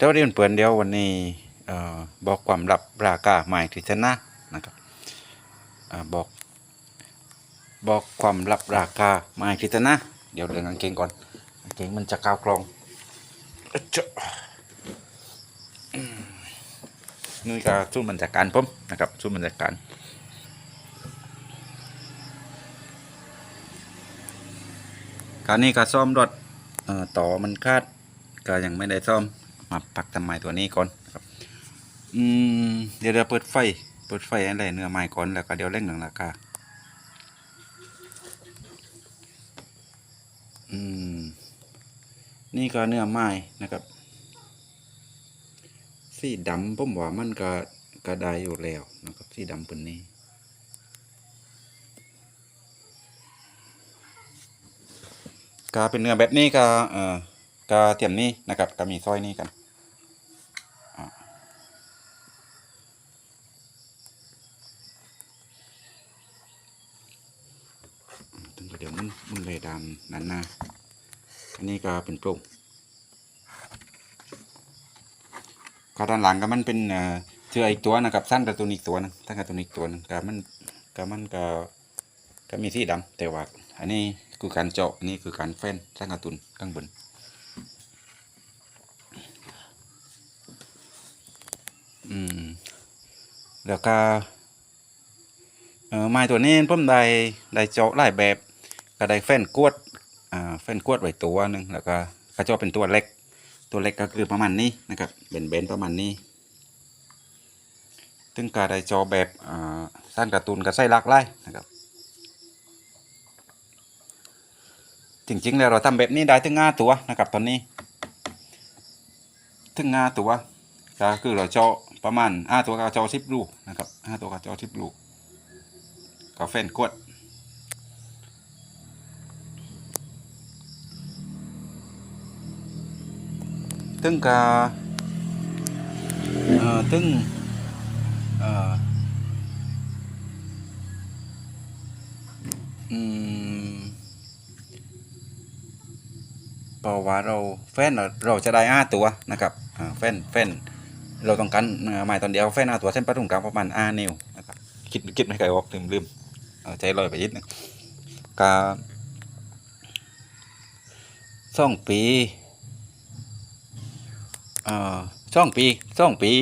เดี๋ยวเรียนเปิดเดี๋ยววันนี้บอกความลับราคาหมายถึงชนะนะครับบอก บอกความลับราคาหมายถึงชนะเดี๋ยวเรื่องกางเกงก่อนกางเกงมันจะกาวกรองนี่ก็สู้มันจาการผมนะครับสู้มันจาการคราวนี้ก็ซ่อมรถต่อมันคาดก็ยังไม่ได้ซ่อม มาปักทำไม้ตัวนี้ก่อนครับอืมเดี๋ยวเดี๋ยวเปิดไฟ เปิดไฟอะไรเนื้อไม้ก่อนแล้วก็เดี๋ยวเร่งหนังราคาอืมนี่ก็เนื้อไม้นะครับ สีดำผมว่ามันก็ก็ได้อยู่แล้วนะครับ สีดำเป็นนี้ก็เป็นเนื้อแบบนี้ก็เอ่อก็เตรียมนี้นะครับก็มีซอยนี้กันอ่าถึงเดี๋ยว มันเลยดำนั่นนะอันนี้ก็เป็นปรุงก็ด้านหลังก็มันเป็นเอ่อเชืออีกตัวนะครับสั้นกับตัวนี้อีกตัวนึงสั้นกับตัวนี้อีกตัวนึงก็มันก็มันก็ก็มีสีดำแต่ว่าอันนี้คือการเจาะอันนี้คือการแฟ้นสร้างกระตุนข้างบนอืมแล้วก็เออไม้ตัวนี้ผมได้ได้เจาะหลายแบบ ก็ได้แฟ้นกวดอ่าแฟ้นกวดไว้ตัวหนึ่งแล้วก็กระจาะเป็นตัวเล็ก ตัวเล็กก็คือประมาณนี้นะครับเบนเบนๆประมาณนี้ซึ่งก็ได้จาะแบบอ่าสร้างการ์ตูนก็ใส่หลากหลายนะครับจริงๆแล้วเราทำแบบนี้ได้ถึงห้าตัวนะครับตอนนี้ ถึงห้าตัวก็คือเราเจาะประมาณห้าตัวก็เจาะสิบลูกนะครับห้าตัวก็เจาะสิบลูกก็เฟ้นกวด ถึงกาเอ่อถึงเอ่ออืมเพราะว่าเราแฟนเราเราจะได้ห้าตัวนะครับอ่าแฟนแฟนเราต้องการเอ่อไม้ตอนเดียวแฟนห้าตัวเส้นประทุมกลางประมาณห้านิ้วนะครับคิดคิดไม่เคยออกลืมลืมเอาใจลอยไปยิดนึงก็สองปี เอ่องปีสองปี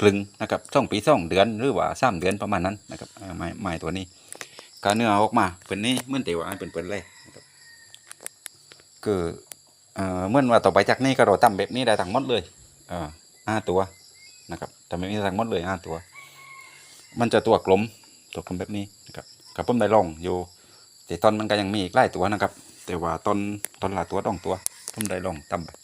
ครึ่งนะครับสองปีสองเดือนหรือว่าสามเดือนประมาณนั้นนะครับไม้ไม้ตัวนี้ก็เนื้อออกมาเป็นนี้เหมื่อนเตียวาเป็นเปิดเลยนะครับคือเออเมื่อว่าต่อไปจากนี้ก็เราทำแบบนี้ได้ทั้งหมดเลยอ่อห้าตัวนะครับทำแบบนี้ทั้งหมดเลยห้าตัว มันจะตัวกลมตัวกลมแบบนี้นะครับกับผมได้ลองอยู่แต่ตอนมันก็ยังมีอีกหลายตัวนะครับ แต่ว่าตอนตอนละตัวต้องตัวผมได้ลองทำไป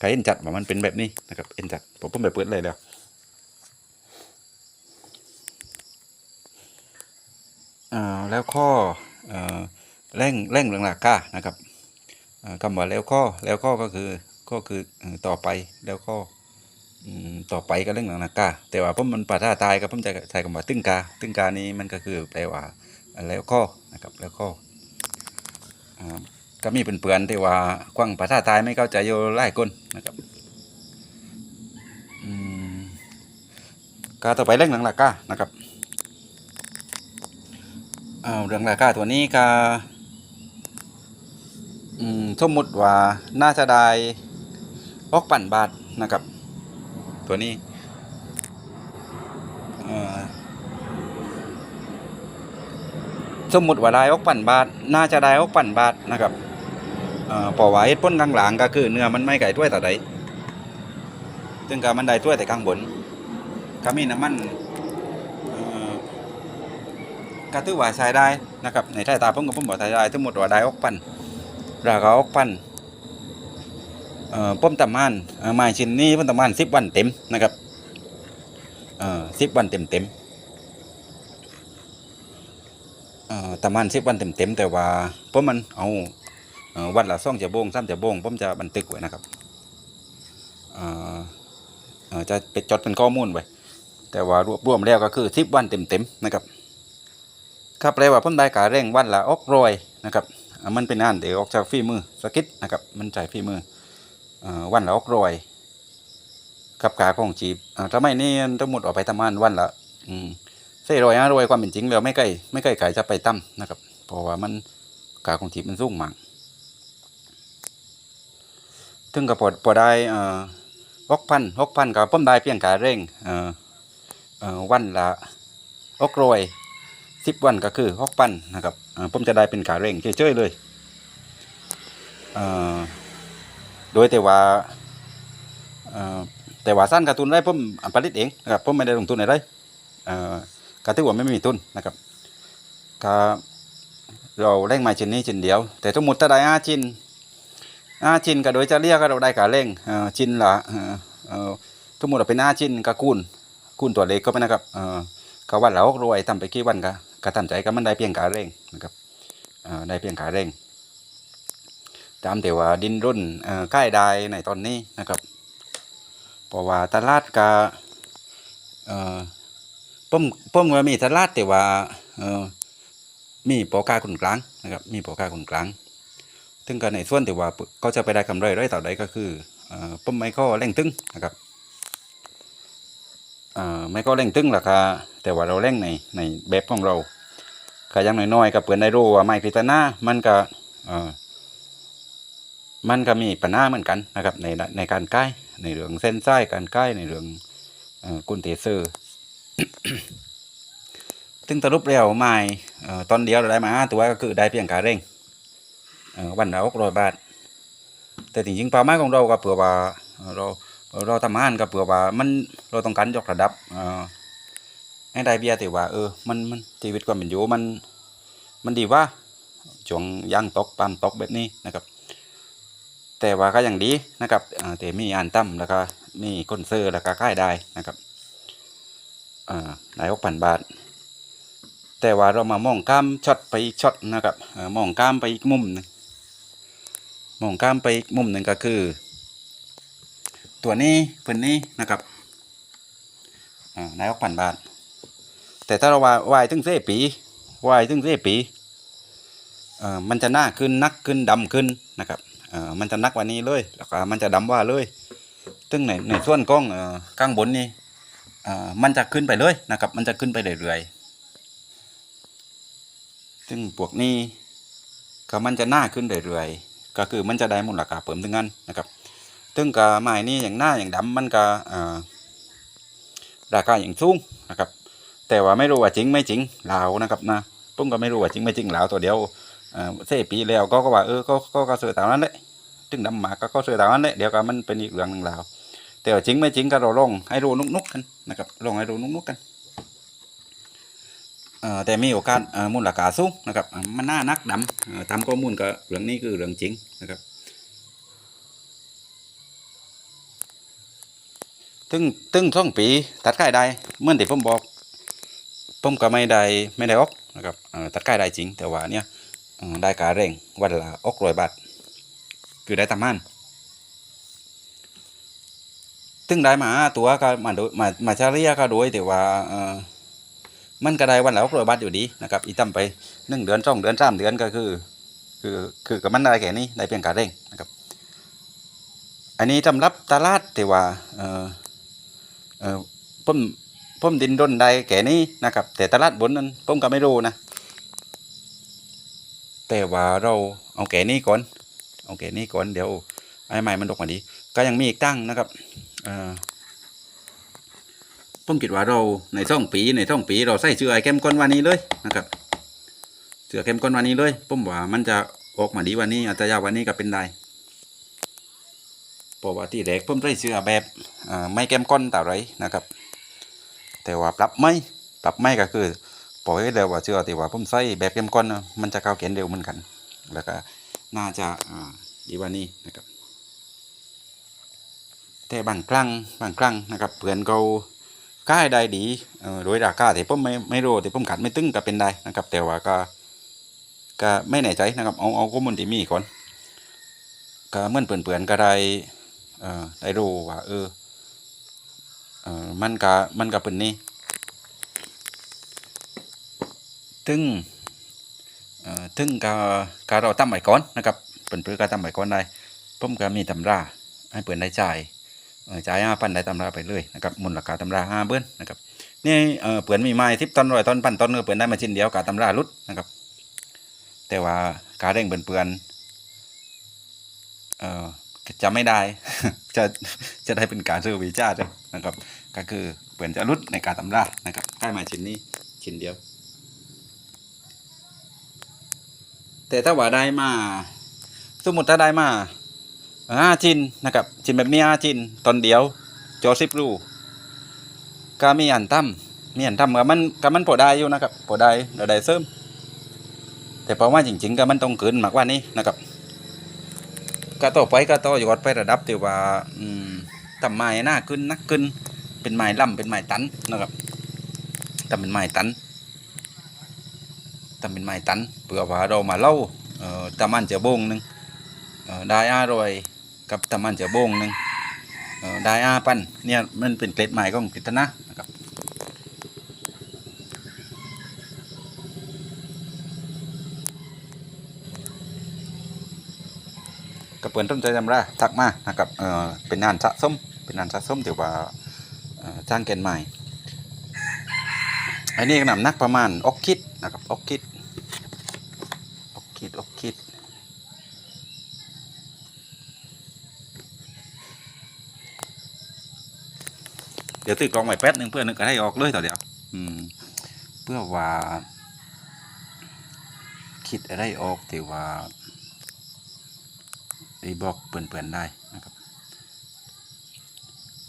ก็เห็นจัดว่ามันเป็นแบบนี้นะครับเห็นจัดผมผมไปเปิดเลยแล้วอ่อแล้วข้อเอ่อเร่งเร่งเรื่องราคานะครับคำว่าแล้วก็แล้วก็ก็คือก็คือต่อไปแล้วก็อืมต่อไปก็เรื่องหลังนากาแต่ว่าผมมันปาท่าตายก็ผมจะใช้คำว่าตึงกาตึงกานี้มันก็คือแปลว่าแล้วก็นะครับแล้วก็อ่า ก็มีเปื่อนๆที่ว่ากว้างปาท่าตายไม่เข้าใจโยหลายคนนะครับกาต่อไปเรื่องหลังนากานะครับเอาเรื่องนากาตัวนี้ก็อืมสมมติว่าน่าจะได้หกพันบาทนะครับ ตัวนี้สมมติว่าได้หกพันบาท น่าจะได้หกพันบาทนะครับ เอ่อเพอว่าเหตุผลข้างหลังก็คือเนื้อมันไม่ไก่ถ้วยแต่ใดซึ่งก็มันได้ถ้วยแต่ข้างบนก็มีน้ำมันเอ่อก็ถือว่าใช้ได้นะครับในสายตาผมก็ผมบอกใช้ได้สมมติว่าได้หกพันราคาหกพันเอ่อป้มตำมันไม้ชิ้นนี้ป้มตำมันสิบวันเต็มนะครับเอ่อสิบวันเต็มเต็มเอ่อตำมันสิบวันเต็มเต็มแต่ว่าผมมันเอา วันละสองจะโบงสามจะโบงผมจะบันทึกไว้นะครับเอ่อเอ่อจะไปจดเป็นข้อมูลไว้แต่ว่ารวบรวมแล้วก็คือสิบวันเต็มเต็มนะครับครับแปลว่าผมได้การเร่งวันละอกรอยนะครับมันเป็นงานเดี๋ยวออกจากฝีมือสกิดนะครับมันใจฝีมือเอ่อวันละออกรอยกับกาของจีบทำไมนี่ทั้งหมดออกไปทำงานวันละอืมสี่รอยห้าร้อยความเป็นจริงแล้วไม่ใกล้ไม่ใกล้ไก่จะไปตั้มนะครับเพราะว่ามันกาของจีบมันสูงมาก ถึงกับพอพอได้เอ่อหกพันหกพันกับผมได้เพียงกาเร่งเอ่อเอ่อวันละหกรอยสิบวันก็คือหกพันนะครับเอ่อผมจะได้เป็นกาเร่งเฉยๆเลยเอ่อโดยแต่ว่าเอ่อแต่ว่าสั้นการ์ตูนได้ผมผลิตเองนะครับผมไม่ได้ลงทุนอะไรเอ่อการที่ว่าไม่มีทุนนะครับก็เราเร่งมาชิ้นนี้ชิ้นเดียว แต่ทั้งหมดถ้าได้ห้าชิ้น ห้าชินก็โดยจะเรียกก็เราได้การเร่งเอ่อชิ้นละทั้งหมดเป็นห้าชินก็คูณคูณตัวเลขก็ไปนะครับก็วันละหกร้อยทำไปกี่วันก็ก็ทำใจก็มันได้เพียงกาเร่งนะครับได้เพียงกาเร่ง ตามแต่ว่าดินรุ่นใกล้ได้ในตอนนี้นะครับเพราะว่าตลาดก็เอ่อผมผมก็มีตลาดแต่ว่ามีปอกาคนกลางนะครับมีปอกาคนกลาง ถึงกันในส่วนที่ว่าเขาจะไปได้กำไรไรต่อใดก็คือเอ่มไม่ก็เร่งตึงนะครับไม่ก็เร่งตึงราคาแต่ว่าเราเร่งในในแบบของเราก็ยังน้อยๆก็เปิดได้รู้ว่าไม้พิจารณามันก็มันก็มีปัญหาเหมือนกันนะครับในในการใกล้ในเรื่องเส้นไส้การใกล้ในเรื่องอกุนเตเซอร์ซึ่งสรุปแล้วไม่ตอนเดียวเราได้มาตัวก็คือได้เพียงการเร่ง วันละหกร้อยบาท แต่จริงๆเป้าหมายของเราก็เผื่อว่าเราเราทำงานก็เผื่อว่ามันเราต้องการยกระดับอให้ได้เบียแต่ว่าเออมันมันชีวิตความเป็นอยู่มันมันดีว่าช่วงย่างตกปามตกแบบนี้นะครับ แต่ว่าก็อยังดีนะครับแต่มีอ่านตั้มแล้วก็มีคนเซื้อแล้วก็ขายได้นะครับอ่าได้หกพันบาท แต่ว่าเรามามองข้ามช็อตไปอีกช็อตนะครับมองข้ามไปอีกมุมนึง มองข้ามไปอีกมุมหนึ่งก็คือ ตัวนี้เพิ่นนี้นะครับอ่าได้หกพันบาท แต่ถ้าเราว่าวายถึงเส้ปีวายถึงเส้ปีมันจะหน้าขึ้นนักขึ้นดำขึ้นนะครับมันจะนักกว่านี้เลยแล้วก็มันจะดำว่าเลยซึ่งในในส่วนกล้องข้างบนนี่มันจะขึ้นไปเลยนะครับ มันจะขึ้นไปเรื่อยๆซึ่งพวกนี้ก็มันจะหน้าขึ้นเรื่อยๆ ก็คือมันจะได้มูลค่าเพิ่มถึงนั้นนะครับซึ่งก็ไม้นี่อย่างหน้าอย่างดำมันก็ราคาอย่างสูงนะครับ แต่ว่าไม่รู้ว่าจริงไม่จริงลาวนะครับนะผมก็ไม่รู้ว่าจริงไม่จริงลาวตัวเดียวเอ่อเสปีแล้วก็ก็ว่าเออก็ก็ก็ซื้อตามนั้นแหละถึงดำหมากก็ก็ซื้อตามนั้นแหละเดี๋ยวก็มันเป็นอีกเรื่องหนึ่งแล้วแต่ว่าจริงไม่จริงก็เราลงให้รู้นุกๆกันนะครับลงให้รู้นุกๆกัน แต่มีโอกาสเอ่อมูลค่าสูงนะครับมันน่านักดำเอ่อตามข้อมูลก็เรื่องนี้คือเรื่องจริงนะครับตึงตึงสองปีตัดขายได้เมื่อที่ผมบอกผมก็ไม่ได้ไม่ได้ออกนะครับตัดขายได้จริง แต่ว่าเนี่ยได้การเร่งวันละอกร้อยบาทคือได้ตามมันถึงได้มาห้าตัวก็มาโดยมามาเฉลี่ยก็โดยแต่ว่า มันก็ได้วันละอกร้อยบาทอยู่ดีนะครับอีตั้มไปหนึ่งเดือนสองเดือนสามเดือนก็คือ คือคือกับมันได้แค่นี้ได้เพียงการเร่งนะครับ อันนี้สำหรับตลาดแต่ว่าเออเออผมผมดินดนได้แค่นี้นะครับ แต่ตลาดบนนั้นผมก็ไม่รู้นะ แต่ว่าเราเอาแก่นี้ก่อนเอาแก่นี้ก่อนเดี๋ยวไอ้ใหม่มันดกมาดี ก็ยังมีอีกตั้งนะครับเอ่อ ผมคิดว่าเราในช่องปีในช่องปีเราใส่เชือไอ้เข้มก้นวันนี้เลยนะครับเชือเข้มก้นวันนี้เลยผมว่ามันจะออกมาดีวันนี้อาจจะยาววันนี้ก็เป็นได้เพราะว่าที่แรกผมใส่เชือแบบไม่เข้มก้นแต่ไรนะครับ แต่ว่าปรับไม่ปรับไม่ก็คือปล่อยให้เร็วว่าเชื่อที่ว่าผมใส่แบบเข้มข้นนมันจะเข้าเกณฑ์เร็วเหมือนกัน แล้วก็น่าจะอ่าดีว่านี้นะครับแต่บางครั้งบางครั้งนะครับเพื่อนเขา ค่ายได้ดีโดยราคาที่ผมไม่ไม่รู้ที่ผมขัดไม่ตึงก็เป็นได้นะครับ แต่ว่าก็ก็ไม่แน่ใจนะครับเอาเอาข้อมูลที่มีก่อนก็เมื่อนเปื่อนๆก็ได้เอ่อได้รู้ว่าเออเอ่อมันก็มันก็เป็นนี่ถึงเอ่อถึงก็ก็เราตั้มไว้ก่อนนะครับเปิ่นเพื่อก็ตั้มไว้ก่อนได้ผมก็มีตำราให้เปิ่นได้จ่าย จ่ายห้าพันได้ตำราไปเลยนะครับมูลราคาตำราห้าเบิ้ลนะครับนี่เอ่อเปือนมีไม้ทิปต้นร้อยต้นพันต้นก็เปลือนได้มาชิ้นเดียวกับตำราลุดนะครับ แต่ว่าการเร่งเปือนเปือนเอ่อจะไม่ได้จะจะได้เป็นการซื้อวีจ้าเลยนะครับ ก็คือเปลือนจะลุดในการตำรานะครับใกล้มาชิ้นนี้ชิ้นเดียว แต่ถ้าว่าได้มา สมมติถ้าได้มา ห้าชิ้นนะครับชิ้นแบบนี้ห้าชิ้นตอนเดียวจอสิบรูก็มีอันตั้มมีอันตั้มกับมันกับมันพอได้อยู่นะครับพอได้เราได้เสริมแต่เพราะว่าจริงๆก็มันต้องเกินมากกว่านี้นะครับก็ต่อไปก็ต่อยอดไประดับที่ว่าอืมทำไม้หน้าขึ้นนักขึ้น เป็นไม้ล่ำเป็นไม้ตันนะครับทำเป็นไม้ตันทำเป็นไม้ตันเพื่อว่าเรามาเล่าเอ่อตะมันจะโบงหนึ่งได้อร่อย กับตะมันจะโบงหนึ่งได้อาปันเนี่ยมันเป็นเกล็ดใหม่ของกฤษณะนะครับกระเปินต้นใจจำราทักมานะครับเออเป็นงานสะสมเป็นงานสะสมถือว่าเอ่อจ้างแกนใหม่อันนี้ก็นำหนักประมาณออกคิดนะครับออกคิดอกคิดอกคิด เดี๋ยวตื่นกองใหม่แป๊บหนึ่งเพื่อนนึกให้ออกเลยต่อเดี๋ยวอืมเพื่อว่า คิดอะไรออกแต่ว่าไอ้บอกเปื่อนๆได้นะครับ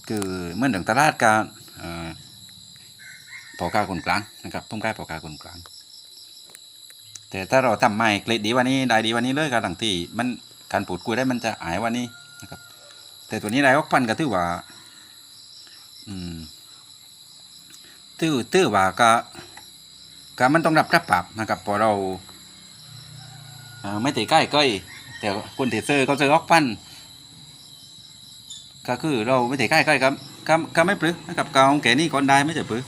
คือเมื่อถึงตลาดการเอ่อพอกาคนกลางนะครับพุ่มใกล้พอกาคนกลาง แต่ถ้าเราทำไม่เกรดดีวันนี้ได้ดีวันนี้เลยการต่างที่มันการปูดคุยได้มันจะหายวันนี้นะครับแต่ตัวนี้ได้ออกพันก็ถือว่า ตื้อตื้อว่าก็ก็มันต้องรับรับปรับนะครับพอเราไม่ตีใกล้ใกล้แต่คนที่ซื้อเขาซื้อออกพันก็คือเราไม่ตีใกล้ใกล้ครับก็ก็ไม่ปลื้นะครับก็เอาแก่นี่ก่อนได้ไม่จะปลื้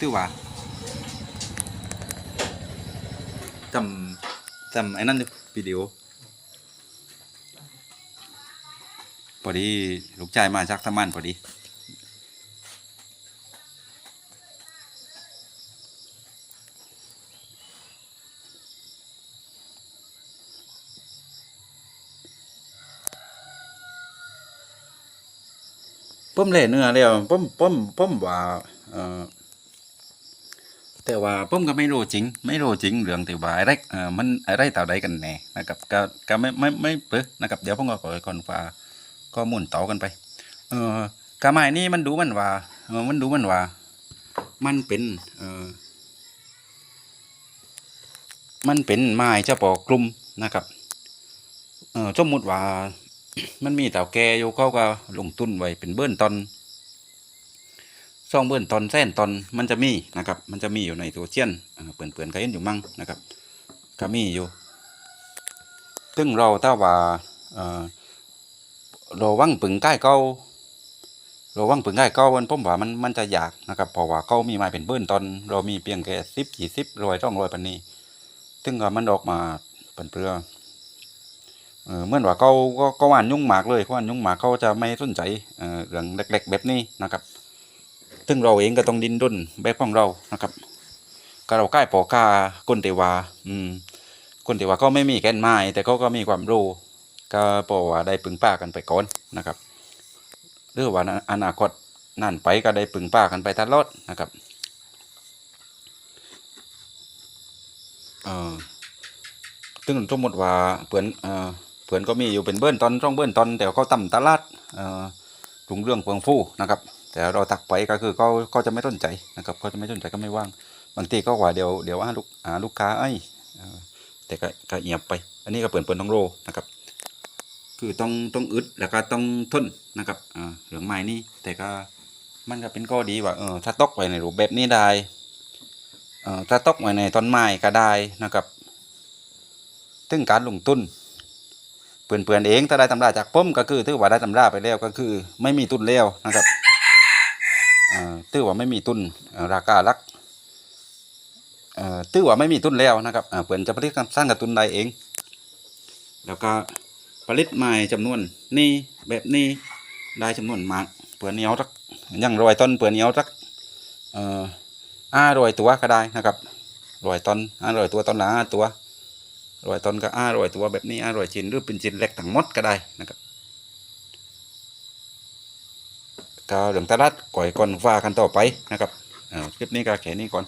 ตื้อว่าจำจำไอ้นั่นดิวิดีโอพอดีลูกชายมาจากทำงานพอดี ผมเล่เนื้อแล้วผมผมผมว่าเอ่อแต่ว่าผมก็ไม่รู้จริง ไม่รู้จริงเรื่องที่ว่าอะไรเอ่อมันอะไรต่อใดกันแน่นะครับก็ก็ไม่ไม่ไม่เปิดนะครับเดี๋ยวผมก็ขอคอนฟ้าข้อมูลต่อกันไป เออกระไม้นี่มันดูมันว่าเออมันดูมันว่า มันเป็นเออมันเป็นไม้เฉพาะกลุ่มนะครับเออสมมติว่า มันมีเต่าแก่อยู่เขาก็ลงทุนไว้เป็นเบิ้นตอนซ่องเบิ้นตอนแส้นตอนมันจะมีนะครับ มันจะมีอยู่ในตัวเชียนเปื่อนเปื่อนๆก็เห็นอยู่มั่งนะครับก็มีอยู่ซึ่งเราถ้าว่าเราวังปึงใกล้เก้าเราวังปึงใกล้เก้ามันผมว่ามันมันจะยากนะครับเพราะว่าเขามีมาเป็นเบิ้นตอน เรามีเพียงแค่สิบยี่สิบรอยต้องรอยปันนี้ซึ่งมันออกมาเป็นเปลือ เหมื่อนว่าเขาก็ก็หวานยุ่งหมากเลยเขาหวานยุ่งหมากเขาจะไม่สนใจเรื่องเล็กๆแบบนี้นะครับซึ่งเราเองก็ต้องดิ้นด้นแบบของเรานะครับก็เราใกล้ปอกาคนเตวาอืมคนเตวาเขาไม่มีแกนไม้แต่เขาก็มีความรู้ก็ปอว่าได้ปึงป้ากันไปก่อนนะครับหรือว่าอนาคตนั่นไปก็ได้ปึงป้ากันไปตลอดนะครับเออซึ่งสมมติว่าเพื่อนเออ พื่อนก็มีอยู่เป็นเบิ้นตอนช่องเบิ้นตอนแต่เขาต่ำตลาดถุงเรื่องเฟืองฟู่นะครับ แต่เราตักไปก็คือเขาเขาจะไม่สนใจนะครับเขาจะไม่สนใจก็ไม่ว่าง บางทีก็ว่าเดี๋ยวเดี๋ยวหาลูกหาลูกค้าไอ้แต่ก็ก็เงียบไป อันนี้ก็เปิดเปิดต้องโรนะครับ คือต้องต้องอึดแล้วก็ต้องทนนะครับอ่าเหลืองไม้นี่แต่ก็มันก็เป็นข้อดีว่าเออถ้าตกไว้ในรูปแบบนี้ได้เอ่อถ้าตกไว้ในต้นไม้ก็ได้นะครับถึงการลงทุน เปื่อนเปื่อนๆเองถ้าได้ตำราจากผมก็คือถือว่าได้ตำราไปแล้วก็คือ ไม่มีทุนแล้วนะครับเอ่อถือว่าไม่มีทุนราคาลักเอ่อถือว่าไม่มีทุนแล้วนะครับเปื่อนจะผลิตสร้างกระตุนได้เอง แล้วก็ผลิตใหม่จำนวนนี่แบบนี้ได้จำนวนมากเปื่อนเหนียวสักอยังรอยต้นเปื่อนเหนียวสักอ่ารอยตัวก็ได้นะครับรอยต้นห้ารอยตัวต้นละห้าตัว รอยตอนก็อร่อยตัวแบบนี้อร่อยชิ้นหรือเป็นชิ้นเล็กต่างมดก็ได้นะครับก็เรื่องตลาดก่อยก่อนว่ากันต่อไปนะครับอ่อคลิปนี้ก็แค่นี้ก่อน